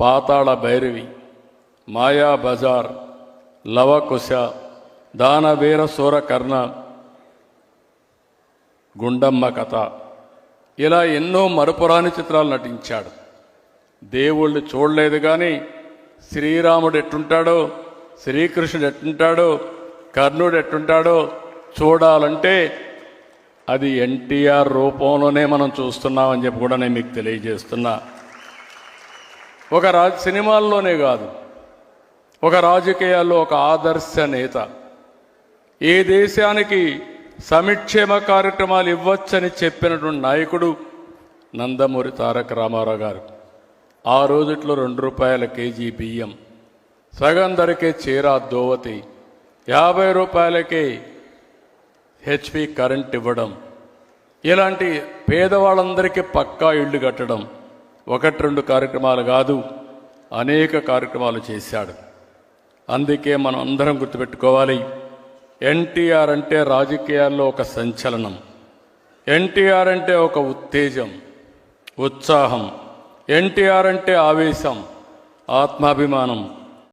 పాతాళ భైరవి మాయా బజార్ లవకుశ దానవీర సూరకర్ణ గుండమ్మ కథ. ఇలా ఎన్నో మరుపురాని చిత్రాలు నటించాడు. దేవుళ్ళు చూడలేదు కానీ శ్రీరాముడు ఎట్టుంటాడో శ్రీకృష్ణుడు ఎట్టుంటాడో కర్ణుడు ఎట్టుంటాడో చూడాలంటే అది ఎన్టీఆర్ రూపంలోనే మనం చూస్తున్నామని చెప్పి కూడా నేను మీకు తెలియజేస్తున్నా. ఒక రాజ సినిమాల్లోనే కాదు. ఒక రాజకీయాల్లో ఒక ఆదర్శ నేత. ఏ దేశానికి సమిక్షేమ కార్యక్రమాలు ఇవ్వచ్చని చెప్పినటువంటి నాయకుడు నందమూరి తారక రామారావు గారు. ఆ రోజుట్లో రెండు రూపాయల కేజీ బియ్యం సగం ధరకే చీరా దోవతి యాభై రూపాయలకే హెచ్పి కరెంట్ ఇవ్వడం ఇలాంటి పేదవాళ్ళందరికీ పక్కా ఇళ్ళు కట్టడం ఒకటి రెండు కార్యక్రమాలు కాదు అనేక కార్యక్రమాలు చేశాడు. అందుకే మనం అందరం గుర్తుపెట్టుకోవాలి ఎన్టీఆర్ అంటే రాజకీయాల్లో ఒక సంచలనం ఎన్టీఆర్ అంటే ఒక ఉత్తేజం ఉత్సాహం ఎన్టీఆర్ అంటే ఆవేశం ఆత్మాభిమానం